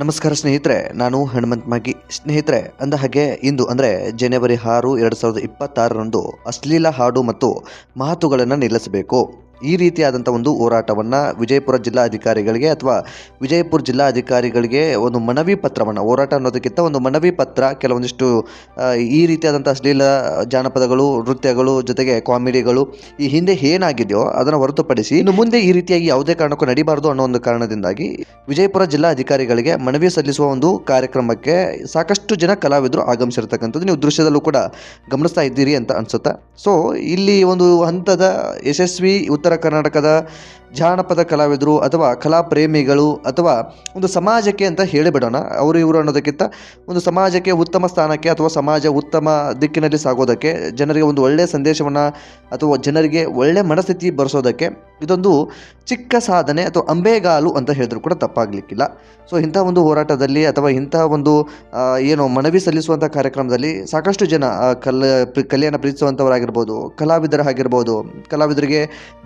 ನಮಸ್ಕಾರ ಸ್ನೇಹಿತರೆ, ನಾನು ಹನುಮಂತ್ ಮಾಗಿ. ಸ್ನೇಹಿತರೆ, ಅಂದ ಹಾಗೆ ಇಂದು ಅಂದರೆ ಜನವರಿ ಆರು, ಎರಡು ಸಾವಿರದ ಇಪ್ಪತ್ತಾರರಂದು ಅಶ್ಲೀಲ ಹಾಡು ಮತ್ತು ಮಾತುಗಳನ್ನು ನಿಲ್ಲಿಸಬೇಕು. ಈ ರೀತಿಯಾದಂಥ ಒಂದು ಹೋರಾಟವನ್ನು ವಿಜಯಪುರ ಜಿಲ್ಲಾಧಿಕಾರಿಗಳಿಗೆ ಅಥವಾ ವಿಜಯಪುರ ಜಿಲ್ಲಾಧಿಕಾರಿಗಳಿಗೆ ಒಂದು ಮನವಿ ಪತ್ರವನ್ನು, ಹೋರಾಟ ಅನ್ನೋದಕ್ಕಿಂತ ಒಂದು ಮನವಿ ಪತ್ರ, ಕೆಲವೊಂದಿಷ್ಟು ಈ ರೀತಿಯಾದಂಥ ಅಶ್ಲೀಲ ಜಾನಪದಗಳು, ನೃತ್ಯಗಳು ಜೊತೆಗೆ ಕಾಮಿಡಿಗಳು ಈ ಹಿಂದೆ ಏನಾಗಿದೆಯೋ ಅದನ್ನು ಹೊರತುಪಡಿಸಿ ಇನ್ನು ಮುಂದೆ ಈ ರೀತಿಯಾಗಿ ಯಾವುದೇ ಕಾರಣಕ್ಕೂ ನಡಿಬಾರ್ದು ಅನ್ನೋ ಒಂದು ಕಾರಣದಿಂದಾಗಿ ವಿಜಯಪುರ ಜಿಲ್ಲಾಧಿಕಾರಿಗಳಿಗೆ ಮನವಿ ಸಲ್ಲಿಸುವ ಒಂದು ಕಾರ್ಯಕ್ರಮಕ್ಕೆ ಸಾಕಷ್ಟು ಜನ ಕಲಾವಿದರು ಆಗಮಿಸಿರ್ತಕ್ಕಂಥದ್ದು. ನೀವು ದೃಶ್ಯದಲ್ಲೂ ಕೂಡ ಗಮನಿಸ್ತಾ ಇದ್ದೀರಿ ಅಂತ ಅನ್ಸುತ್ತೆ. ಸೊ ಇಲ್ಲಿ ಒಂದು ಹಂತದ ಯಶಸ್ವಿ ಉತ್ತರ ಕರ್ನಾಟಕದ ಜಾನಪದ ಕಲಾವಿದರು ಅಥವಾ ಕಲಾ ಪ್ರೇಮಿಗಳು ಅಥವಾ ಒಂದು ಸಮಾಜಕ್ಕೆ ಅಂತ ಹೇಳಿಬಿಡೋಣ. ಅವರು ಇವರು ಅನ್ನೋದಕ್ಕಿಂತ ಒಂದು ಸಮಾಜಕ್ಕೆ ಉತ್ತಮ ಸ್ಥಾನಕ್ಕೆ ಅಥವಾ ಸಮಾಜ ಉತ್ತಮ ದಿಕ್ಕಿನಲ್ಲಿ ಸಾಗೋದಕ್ಕೆ, ಜನರಿಗೆ ಒಂದು ಒಳ್ಳೆಯ ಸಂದೇಶವನ್ನು ಅಥವಾ ಜನರಿಗೆ ಒಳ್ಳೆಯ ಮನಸ್ಥಿತಿ ಬರೆಸೋದಕ್ಕೆ ಇದೊಂದು ಚಿಕ್ಕ ಸಾಧನೆ ಅಥವಾ ಅಂಬೆಗಾಲು ಅಂತ ಹೇಳಿದ್ರು ಕೂಡ ತಪ್ಪಾಗಲಿಕ್ಕಿಲ್ಲ. ಸೊ ಇಂಥ ಒಂದು ಹೋರಾಟದಲ್ಲಿ ಅಥವಾ ಇಂಥ ಒಂದು ಏನು ಮನವಿ ಸಲ್ಲಿಸುವಂಥ ಕಾರ್ಯಕ್ರಮದಲ್ಲಿ ಸಾಕಷ್ಟು ಜನ ಕಲ ಕಲೆಯನ್ನು ಪ್ರೀತಿಸುವಂಥವರಾಗಿರ್ಬೋದು, ಕಲಾವಿದರಾಗಿರ್ಬೋದು, ಕಲಾವಿದರಿಗೆ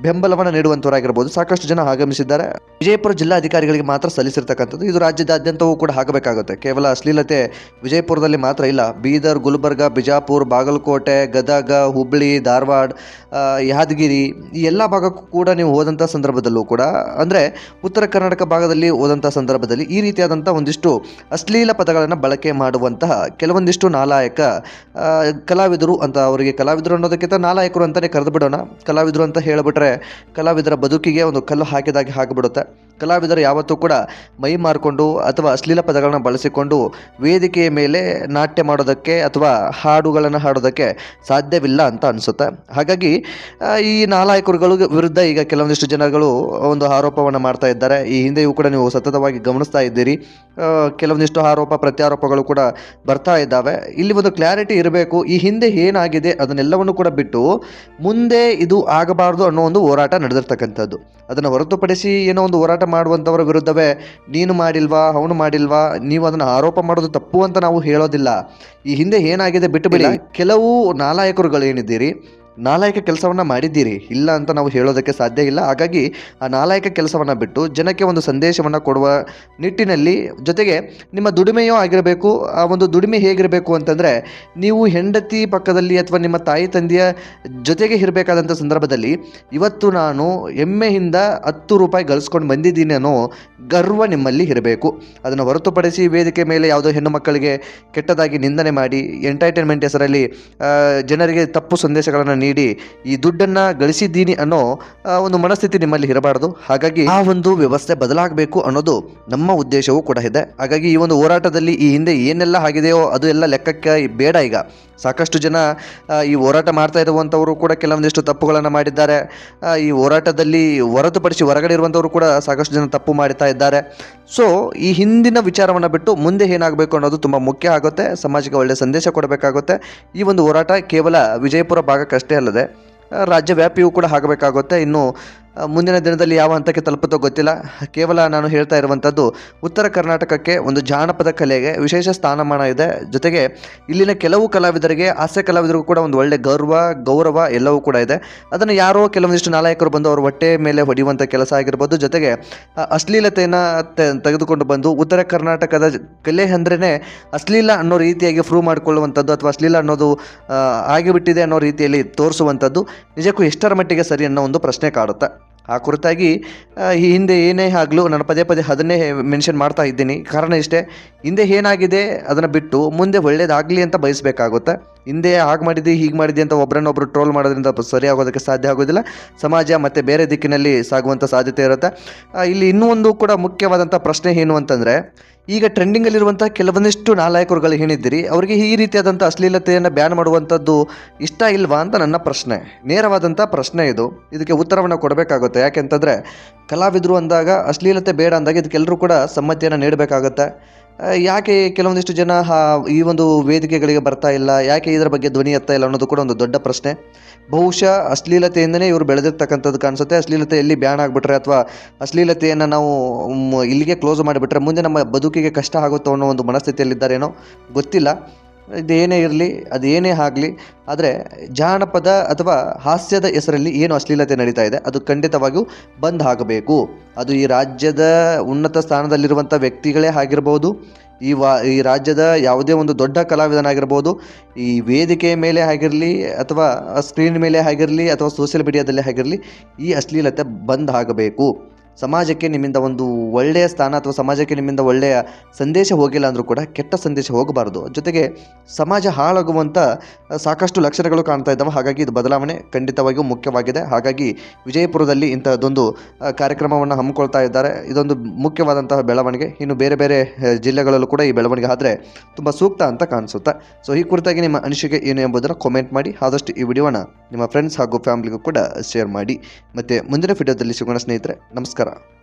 ಬೆಂಬಲವನ್ನು ನೀಡುವಂಥವರಾಗಿರ್ಬೋದು ಸಾಕಷ್ಟು ಜನ ಆಗಮಿಸಿದ್ದಾರೆ. ವಿಜಯಪುರ ಜಿಲ್ಲಾಧಿಕಾರಿಗಳಿಗೆ ಮಾತ್ರ ಸಲ್ಲಿಸಿರ್ತಕ್ಕಂಥದ್ದು. ಇದು ರಾಜ್ಯದಾದ್ಯಂತವೂ ಕೂಡ ಆಗಬೇಕಾಗುತ್ತೆ ಕೇವಲ ಅಶ್ಲೀಲತೆ ವಿಜಯಪುರದಲ್ಲಿ ಮಾತ್ರ ಇಲ್ಲ. ಬೀದರ್, ಗುಲ್ಬರ್ಗ, ಬಿಜಾಪುರ, ಬಾಗಲಕೋಟೆ, ಗದಗ ಹುಬ್ಬಳ್ಳಿ ಧಾರವಾಡ ಯಾದಗಿರಿ ಈ ಎಲ್ಲ ಭಾಗಕ್ಕೂ ಕೂಡ ನೀವು ಹೋದಂಥ ಸಂದರ್ಭದಲ್ಲೂ ಕೂಡ, ಅಂದರೆ ಉತ್ತರ ಕರ್ನಾಟಕ ಭಾಗದಲ್ಲಿ ಹೋದಂಥ ಸಂದರ್ಭದಲ್ಲಿ ಈ ರೀತಿಯಾದಂಥ ಒಂದಿಷ್ಟು ಅಶ್ಲೀಲ ಪದಗಳನ್ನು ಬಳಕೆ ಮಾಡುವಂತಹ ಕೆಲವೊಂದಿಷ್ಟು ನಾಲಾಯಕ ಕಲಾವಿದರು ಅಂತ ಅವರಿಗೆ, ಕಲಾವಿದರು ಅನ್ನೋದಕ್ಕಿಂತ ನಾಲಾಯಕರು ಅಂತಲೇ ಕರೆದು ಬಿಡೋಣ. ಕಲಾವಿದರು ಅಂತ ಹೇಳಿಬಿಟ್ರೆ ಕಲಾವಿದರ ಬದುಕಿಗೆ ಒಂದು ಕಲ್ಲು ಹಾಕಿದಾಗೆ ಆಗಿಬಿಡುತ್ತೆ ಕಲಾವಿದರು ಯಾವತ್ತೂ ಕೂಡ ಮೈ ಮಾರಿಕೊಂಡು ಅಥವಾ ಅಶ್ಲೀಲ ಪದಗಳನ್ನು ಬಳಸಿಕೊಂಡು ವೇದಿಕೆಯ ಮೇಲೆ ನಾಟ್ಯ ಮಾಡೋದಕ್ಕೆ ಅಥವಾ ಹಾಡುಗಳನ್ನು ಹಾಡೋದಕ್ಕೆ ಸಾಧ್ಯವಿಲ್ಲ ಅಂತ ಅನಿಸುತ್ತೆ. ಹಾಗಾಗಿ ಈ ನಾಲಾಯಕರುಗಳ ವಿರುದ್ಧ ಈಗ ಕೆಲವೊಂದಿಷ್ಟು ಜನಗಳು ಒಂದು ಆರೋಪವನ್ನು ಮಾಡ್ತಾ ಇದ್ದಾರೆ. ಈ ಹಿಂದೆಯೂ ಕೂಡ ನೀವು ಸತತವಾಗಿ ಗಮನಿಸ್ತಾ ಇದ್ದೀರಿ. ಕೆಲವೊಂದಿಷ್ಟು ಆರೋಪ ಪ್ರತ್ಯಾರೋಪಗಳು ಕೂಡ ಬರ್ತಾ ಇದ್ದಾವೆ. ಇಲ್ಲಿ ಒಂದು ಕ್ಲಾರಿಟಿ ಇರಬೇಕು. ಈ ಹಿಂದೆ ಏನಾಗಿದೆ ಅದನ್ನೆಲ್ಲವನ್ನು ಕೂಡ ಬಿಟ್ಟು ಮುಂದೆ ಇದು ಆಗಬಾರ್ದು ಅನ್ನೋ ಒಂದು ಹೋರಾಟ ನಡೆದಿರ್ತಕ್ಕಂಥದ್ದು. ಅದನ್ನು ಹೊರತುಪಡಿಸಿ ಏನೋ ಒಂದು ಹೋರಾಟ ಮಾಡುವಂಥವರ ವಿರುದ್ಧವೇ ನೀನು ಮಾಡಿಲ್ವಾ ಅವನು ಮಾಡಿಲ್ವಾ ನೀವು ಅದನ್ನು ಆರೋಪ ಮಾಡೋದು ತಪ್ಪು ಅಂತ ನಾವು ಹೇಳೋದಿಲ್ಲ. ಈ ಹಿಂದೆ ಏನಾಗಿದೆ ಬಿಟ್ಟು ಬಿಡಿ. ಕೆಲವು ನಾಲಾಯಕರುಗಳು ಏನಿದ್ದೀರಿ ನಾಲಾಯಕ ಕೆಲಸವನ್ನು ಮಾಡಿದ್ದೀರಿ, ಇಲ್ಲ ಅಂತ ನಾವು ಹೇಳೋದಕ್ಕೆ ಸಾಧ್ಯ ಇಲ್ಲ. ಹಾಗಾಗಿ ಆ ನಾಲಾಯಕ ಕೆಲಸವನ್ನು ಬಿಟ್ಟು ಜನಕ್ಕೆ ಒಂದು ಸಂದೇಶವನ್ನು ಕೊಡುವ ನಿಟ್ಟಿನಲ್ಲಿ ಜೊತೆಗೆ ನಿಮ್ಮ ದುಡಿಮೆಯೂ ಆಗಿರಬೇಕು. ಆ ಒಂದು ದುಡಿಮೆ ಹೇಗಿರಬೇಕು ಅಂತಂದರೆ, ನೀವು ಹೆಂಡತಿ ಪಕ್ಕದಲ್ಲಿ ಅಥವಾ ನಿಮ್ಮ ತಾಯಿ ತಂದೆಯ ಜೊತೆಗೆ ಇರಬೇಕಾದಂಥ ಸಂದರ್ಭದಲ್ಲಿ ಇವತ್ತು ನಾನು ಹೆಮ್ಮೆಯಿಂದ ಹತ್ತು ರೂಪಾಯಿ ಗಳಿಸ್ಕೊಂಡು ಬಂದಿದ್ದೀನಿ ಅನ್ನೋ ಗರ್ವ ನಿಮ್ಮಲ್ಲಿ ಇರಬೇಕು. ಅದನ್ನು ಹೊರತುಪಡಿಸಿ ವೇದಿಕೆ ಮೇಲೆ ಯಾವುದೋ ಹೆಣ್ಣು ಮಕ್ಕಳಿಗೆ ಕೆಟ್ಟದಾಗಿ ನಿಂದನೆ ಮಾಡಿ ಎಂಟರ್ಟೈನ್ಮೆಂಟ್ ಹೆಸರಲ್ಲಿ ಜನರಿಗೆ ತಪ್ಪು ಸಂದೇಶಗಳನ್ನು ನೀಡಿ, ಈ ದುಡ್ಡನ್ನು ಗಳಿಸಿದ್ದೀನಿ ಅನ್ನೋ ಒಂದು ಮನಸ್ಥಿತಿ ನಿಮ್ಮಲ್ಲಿ ಇರಬಾರದು. ಹಾಗಾಗಿ ಆ ಒಂದು ವ್ಯವಸ್ಥೆ ಬದಲಾಗಬೇಕು ಅನ್ನೋದು ನಮ್ಮ ಉದ್ದೇಶವೂ ಕೂಡ ಇದೆ. ಹಾಗಾಗಿ ಈ ಒಂದು ಹೋರಾಟದಲ್ಲಿ ಈ ಹಿಂದೆ ಏನೆಲ್ಲ ಆಗಿದೆಯೋ ಅದು ಎಲ್ಲ ಲೆಕ್ಕಕ್ಕೆ ಬೇಡ ಈಗ. ಸಾಕಷ್ಟು ಜನ ಈ ಹೋರಾಟ ಮಾಡ್ತಾ ಇರುವಂಥವರು ಕೂಡ ಕೆಲವೊಂದಿಷ್ಟು ತಪ್ಪುಗಳನ್ನು ಮಾಡಿದ್ದಾರೆ. ಈ ಹೋರಾಟದಲ್ಲಿ ಹೊರತುಪಡಿಸಿ ಹೊರಗಡೆ ಇರುವಂಥವರು ಕೂಡ ಸಾಕಷ್ಟು ಜನ ತಪ್ಪು ಮಾಡ್ತಾ ಇದ್ದಾರೆ. ಸೊ ಈ ಹಿಂದಿನ ವಿಚಾರವನ್ನು ಬಿಟ್ಟು ಮುಂದೆ ಏನಾಗಬೇಕು ಅನ್ನೋದು ತುಂಬ ಮುಖ್ಯ ಆಗುತ್ತೆ. ಸಮಾಜಕ್ಕೆ ಒಳ್ಳೆಯ ಸಂದೇಶ ಕೊಡಬೇಕಾಗುತ್ತೆ. ಈ ಒಂದು ಹೋರಾಟ ಕೇವಲ ವಿಜಯಪುರ ಭಾಗಕ್ಕಷ್ಟೇ ಅಲ್ಲದೆ ರಾಜ್ಯವ್ಯಾಪಿಯೂ ಕೂಡ ಆಗಬೇಕಾಗುತ್ತೆ. ಇನ್ನು ಮುಂದಿನ ದಿನದಲ್ಲಿ ಯಾವ ಹಂತಕ್ಕೆ ತಲುಪುತ್ತೋ ಗೊತ್ತಿಲ್ಲ. ಕೇವಲ ನಾನು ಹೇಳ್ತಾ ಇರುವಂಥದ್ದು ಉತ್ತರ ಕರ್ನಾಟಕಕ್ಕೆ ಒಂದು ಜಾನಪದ ಕಲೆಗೆ ವಿಶೇಷ ಸ್ಥಾನಮಾನ ಇದೆ. ಜೊತೆಗೆ ಇಲ್ಲಿನ ಕೆಲವು ಕಲಾವಿದರಿಗೆ ಹಾಸ್ಯ ಕಲಾವಿದರಿಗೂ ಕೂಡ ಒಂದು ಒಳ್ಳೆ ಗೌರವ ಗೌರವ ಎಲ್ಲವೂ ಕೂಡ ಇದೆ. ಅದನ್ನು ಯಾರೋ ಕೆಲವೊಂದಿಷ್ಟು ನಾಲಾಯಕರು ಬಂದು ಅವರ ಹೊಟ್ಟೆ ಮೇಲೆ ಹೊಡೆಯುವಂಥ ಕೆಲಸ ಆಗಿರ್ಬೋದು. ಜೊತೆಗೆ ಅಶ್ಲೀಲತೆಯನ್ನು ತೆಗೆದುಕೊಂಡು ಬಂದು ಉತ್ತರ ಕರ್ನಾಟಕದ ಕಲೆ ಅಂದ್ರೇ ಅಶ್ಲೀಲ ಅನ್ನೋ ರೀತಿಯಾಗಿ ಪ್ರೂವ್ ಮಾಡಿಕೊಳ್ಳುವಂಥದ್ದು ಅಥವಾ ಅಶ್ಲೀಲ ಅನ್ನೋದು ಆಗಿಬಿಟ್ಟಿದೆ ಅನ್ನೋ ರೀತಿಯಲ್ಲಿ ತೋರಿಸುವಂಥದ್ದು ನಿಜಕ್ಕೂ ಎಷ್ಟರ ಮಟ್ಟಿಗೆ ಸರಿ ಅನ್ನೋ ಒಂದು ಪ್ರಶ್ನೆ ಕಾಡುತ್ತೆ. ಆ ಕುರಿತಾಗಿ ಈ ಹಿಂದೆ ಏನೇ ಆಗಲೂ ನಾನು ಪದೇ ಪದೇ ಅದನ್ನೇ ಮೆನ್ಷನ್ ಮಾಡ್ತಾ ಇದ್ದೀನಿ. ಕಾರಣ ಇಷ್ಟೇ, ಹಿಂದೆ ಏನಾಗಿದೆ ಅದನ್ನು ಬಿಟ್ಟು ಮುಂದೆ ಒಳ್ಳೇದಾಗಲಿ ಅಂತ ಬಯಸಬೇಕಾಗುತ್ತೆ. ಹಿಂದೆ ಹಾಗೆ ಮಾಡಿದ್ದು ಹೀಗೆ ಮಾಡಿದ್ದೆ ಅಂತ ಒಬ್ಬರನ್ನೊಬ್ಬರು ಟ್ರೋಲ್ ಮಾಡೋದ್ರಿಂದ ಸರಿ ಆಗೋದಕ್ಕೆ ಸಾಧ್ಯ ಆಗೋದಿಲ್ಲ. ಸಮಾಜ ಮತ್ತು ಬೇರೆ ದಿಕ್ಕಿನಲ್ಲಿ ಸಾಗುವಂಥ ಸಾಧ್ಯತೆ ಇರುತ್ತೆ. ಇಲ್ಲಿ ಇನ್ನೂ ಒಂದು ಕೂಡ ಮುಖ್ಯವಾದಂಥ ಪ್ರಶ್ನೆ ಏನು ಅಂತಂದರೆ ಈಗ ಟ್ರೆಂಡಿಂಗಲ್ಲಿರುವಂಥ ಕೆಲವೊಂದಿಷ್ಟು ನಾಲಾಯಕರುಗಳು ಏನಿದ್ದೀರಿ? ಅವರಿಗೆ ಈ ರೀತಿಯಾದಂಥ ಅಶ್ಲೀಲತೆಯನ್ನು ಬ್ಯಾನ್ ಮಾಡುವಂಥದ್ದು ಇಷ್ಟ ಇಲ್ವಾ ಅಂತ ನನ್ನ ಪ್ರಶ್ನೆ. ನೇರವಾದಂಥ ಪ್ರಶ್ನೆ ಇದು. ಇದಕ್ಕೆ ಉತ್ತರವನ್ನು ಕೊಡಬೇಕಾಗುತ್ತೆ. ಯಾಕೆಂತಂದ್ರೆ ಕಲಾವಿದರು ಅಂದಾಗ ಅಶ್ಲೀಲತೆ ಬೇಡ ಅಂದಾಗ ಇದಕ್ಕೆಲ್ಲರೂ ಕೂಡ ಸಮ್ಮತಿಯನ್ನು ನೀಡಬೇಕಾಗತ್ತೆ. ಯಾಕೆ ಕೆಲವೊಂದಿಷ್ಟು ಜನ ಈ ಒಂದು ವೇದಿಕೆಗಳಿಗೆ ಬರ್ತಾ ಇಲ್ಲ? ಯಾಕೆ ಇದರ ಬಗ್ಗೆ ಧ್ವನಿ ಎತ್ತಾ ಇಲ್ಲ ಅನ್ನೋದು ಕೂಡ ಒಂದು ದೊಡ್ಡ ಪ್ರಶ್ನೆ. ಬಹುಶಃ ಅಶ್ಲೀಲತೆಯಿಂದನೇ ಇವರು ಬೆಳೆದಿರ್ತಕ್ಕಂಥದ್ದು ಕಾಣಿಸುತ್ತೆ. ಅಶ್ಲೀಲತೆ ಎಲ್ಲಿ ಬ್ಯಾನ್ ಆಗಿಬಿಟ್ರೆ ಅಥವಾ ಅಶ್ಲೀಲತೆಯನ್ನು ನಾವು ಇಲ್ಲಿಗೆ ಕ್ಲೋಸ್ ಮಾಡಿಬಿಟ್ರೆ ಮುಂದೆ ನಮ್ಮ ಬದುಕಿಗೆ ಕಷ್ಟ ಆಗುತ್ತೋ ಅನ್ನೋ ಒಂದು ಮನಸ್ಥಿತಿಯಲ್ಲಿದ್ದಾರೇನೋ ಗೊತ್ತಿಲ್ಲ. ಇದೇನೇ ಇರಲಿ, ಅದೇನೇ ಆಗಲಿ, ಆದರೆ ಜಾನಪದ ಅಥವಾ ಹಾಸ್ಯದ ಹೆಸರಲ್ಲಿ ಏನು ಅಶ್ಲೀಲತೆ ನಡೀತಾ ಇದೆ, ಅದು ಖಂಡಿತವಾಗಿಯೂ ಬಂದ್ ಆಗಬೇಕು. ಅದು ಈ ರಾಜ್ಯದ ಉನ್ನತ ಸ್ಥಾನದಲ್ಲಿರುವಂಥ ವ್ಯಕ್ತಿಗಳೇ ಆಗಿರ್ಬೋದು, ಈ ವಾ, ಈ ರಾಜ್ಯದ ಯಾವುದೇ ಒಂದು ದೊಡ್ಡ ಕಲಾವಿದನಾಗಿರ್ಬೋದು, ಈ ವೇದಿಕೆಯ ಮೇಲೆ ಆಗಿರಲಿ ಅಥವಾ ಸ್ಕ್ರೀನ್ ಮೇಲೆ ಆಗಿರಲಿ ಅಥವಾ ಸೋಷಿಯಲ್ ಮೀಡಿಯಾದಲ್ಲೇ ಆಗಿರಲಿ ಈ ಅಶ್ಲೀಲತೆ ಬಂದ್ ಆಗಬೇಕು. ಸಮಾಜಕ್ಕೆ ನಿಮ್ಮಿಂದ ಒಂದು ಒಳ್ಳೆಯ ಸ್ಥಾನ ಅಥವಾ ಸಮಾಜಕ್ಕೆ ನಿಮ್ಮಿಂದ ಒಳ್ಳೆಯ ಸಂದೇಶ ಹೋಗಿಲ್ಲ ಅಂದರೂ ಕೂಡ ಕೆಟ್ಟ ಸಂದೇಶ ಹೋಗಬಾರ್ದು. ಜೊತೆಗೆ ಸಮಾಜ ಹಾಳಾಗುವಂಥ ಸಾಕಷ್ಟು ಲಕ್ಷಣಗಳು ಕಾಣ್ತಾ ಇದ್ದಾವೆ. ಹಾಗಾಗಿ ಇದು ಬದಲಾವಣೆ ಖಂಡಿತವಾಗಿಯೂ ಮುಖ್ಯವಾಗಿದೆ. ಹಾಗಾಗಿ ವಿಜಯಪುರದಲ್ಲಿ ಇಂಥದ್ದೊಂದು ಕಾರ್ಯಕ್ರಮವನ್ನು ಹಮ್ಮಿಕೊಳ್ತಾ ಇದ್ದಾರೆ. ಇದೊಂದು ಮುಖ್ಯವಾದಂತಹ ಬೆಳವಣಿಗೆ. ಇನ್ನು ಬೇರೆ ಬೇರೆ ಜಿಲ್ಲೆಗಳಲ್ಲೂ ಕೂಡ ಈ ಬೆಳವಣಿಗೆ ಆದರೆ ತುಂಬ ಸೂಕ್ತ ಅಂತ ಕಾಣಿಸುತ್ತೆ. ಸೊ ಈ ಕುರಿತಾಗಿ ನಿಮ್ಮ ಅನಿಸಿಕೆ ಏನು ಎಂಬುದನ್ನು ಕಾಮೆಂಟ್ ಮಾಡಿ. ಆದಷ್ಟು ಈ ವಿಡಿಯೋನ ನಿಮ್ಮ ಫ್ರೆಂಡ್ಸ್ ಹಾಗೂ ಫ್ಯಾಮಿಲಿಗೂ ಕೂಡ ಶೇರ್ ಮಾಡಿ. ಮತ್ತು ಮುಂದಿನ ವಿಡಿಯೋದಲ್ಲಿ ಸಿಗೋಣ ಸ್ನೇಹಿತರೆ, ನಮಸ್ಕಾರ. negara